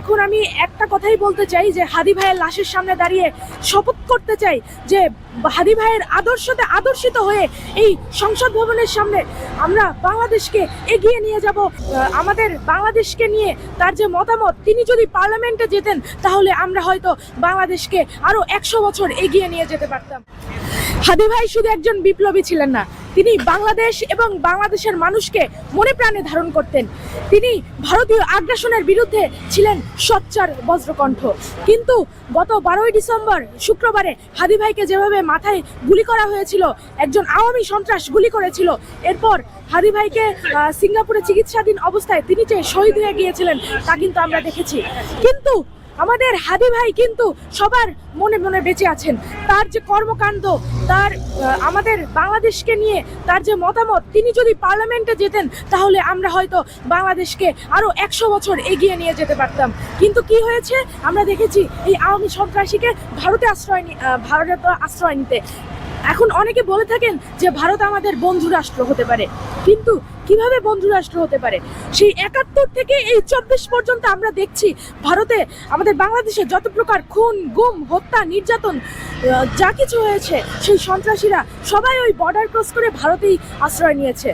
এখন আমি একটা কথাই বলতে চাই যে হাদি ভাইয়ের লাশের সামনে দাঁড়িয়ে শপথ করতে চাই যে হাদি ভাইয়ের আদর্শতে আদর্শিত হয়ে এই সংসদ ভবনের সামনে আমরা বাংলাদেশকে এগিয়ে নিয়ে যাব। আমাদের বাংলাদেশকে নিয়ে তার যে মতামত, তিনি যদি পার্লামেন্টে যেতেন, তাহলে আমরা হয়তো বাংলাদেশকে আরও একশো বছর এগিয়ে নিয়ে যেতে পারতাম। হাদি ভাই শুধু একজন বিপ্লবী ছিলেন না তিনি বাংলাদেশ এবং বাংলাদেশের মানুষকে মনে প্রাণে ধারণ করতেন। তিনি ভারতীয় আগ্রাসনের বিরুদ্ধে ছিলেন সোচ্চার বজ্রকণ্ঠ। কিন্তু গত বারোই ডিসেম্বর, শুক্রবারে হাদি ভাইকে যেভাবে মাথায় গুলি করা হয়েছিল, একজন আওয়ামী সন্ত্রাস গুলি করেছিল, এরপর হাদি ভাইকে সিঙ্গাপুরে চিকিৎসাধীন অবস্থায় তিনি যে শহীদ হয়ে গিয়েছিলেন তা কিন্তু আমরা দেখেছি। কিন্তু আমাদের হাদি ভাই কিন্তু সবার মনে মনে বেঁচে আছেন। তার যে কর্মকাণ্ড, তার আমাদের বাংলাদেশকে নিয়ে তার যে মতামত, তিনি যদি পার্লামেন্টে যেতেন, তাহলে আমরা হয়তো বাংলাদেশকে আরও একশো বছর এগিয়ে নিয়ে যেতে পারতাম। কিন্তু কি হয়েছে? আমরা দেখেছি এই আওয়ামী সন্ত্রাসীকে ভারতে আশ্রয় ভারতে আশ্রয় নিতে। এখন অনেকে বলে থাকেন যে ভারত আমাদের বন্ধু রাষ্ট্র হতে পারে। কিন্তু কীভাবে বন্ধু রাষ্ট্র হতে পারে? সেই একাত্তর থেকে এই চব্বিশ পর্যন্ত আমরা দেখছি ভারতে আমাদের বাংলাদেশে যত প্রকার খুন, গুম, হত্যা, নির্যাতন যা কিছু হয়েছে, সেই সন্ত্রাসীরা সবাই ওই বর্ডার ক্রস করে ভারতেই আশ্রয় নিয়েছে।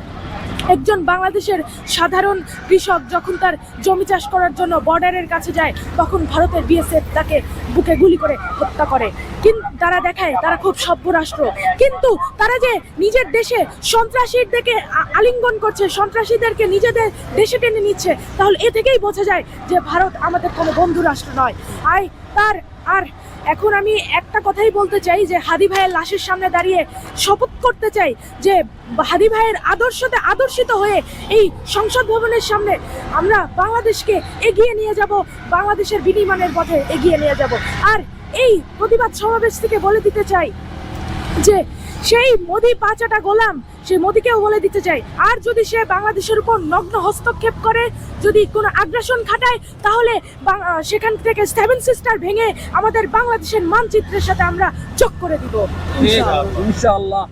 একজন বাংলাদেশের সাধারণ কৃষক যখন তার জমি চাষ করার জন্য বর্ডারের কাছে যায়, তখন ভারতের বিএসএফ তাকে বুকে গুলি করে হত্যা করে। কিন্তু তারা দেখায় তারা খুব সভ্য রাষ্ট্র। কিন্তু তারা যে নিজের দেশে সন্ত্রাসীদেরকে আলিঙ্গন করছে, সন্ত্রাসীদেরকে নিজেদের দেশে টেনে নিচ্ছে, তাহলে এ থেকেই বোঝা যায় যে ভারত আমাদের কোনো বন্ধু রাষ্ট্র নয়। আই তার আর এখন আমি একটা কথাই বলতে চাই যে হাদি ভাইয়ের লাশের সামনে দাঁড়িয়ে শপথ করতে চাই যে হাদি ভাইয়ের আদর্শতে আদর্শিত হয়ে এই সংসদ ভবনের সামনে আমরা বাংলাদেশকে এগিয়ে নিয়ে যাব, বাংলাদেশের বিনিময়ের পথে এগিয়ে নিয়ে যাব। আর এই প্রতিবাদ সমাবেশ থেকে বলে দিতে চাই যে সেই মোদি পাঁচাটা গোলাম সেই মোদিকেও বলে দিতে চাই। আর যদি সে বাংলাদেশের উপর নগ্ন হস্তক্ষেপ করে যদি কোনো আগ্রাসন খাটায় তাহলে সেখান থেকে সেভেন সিস্টার ভেঙে আমাদের বাংলাদেশের মানচিত্রের সাথে আমরা চোখ করে দিব। ইনশাআল্লাহ।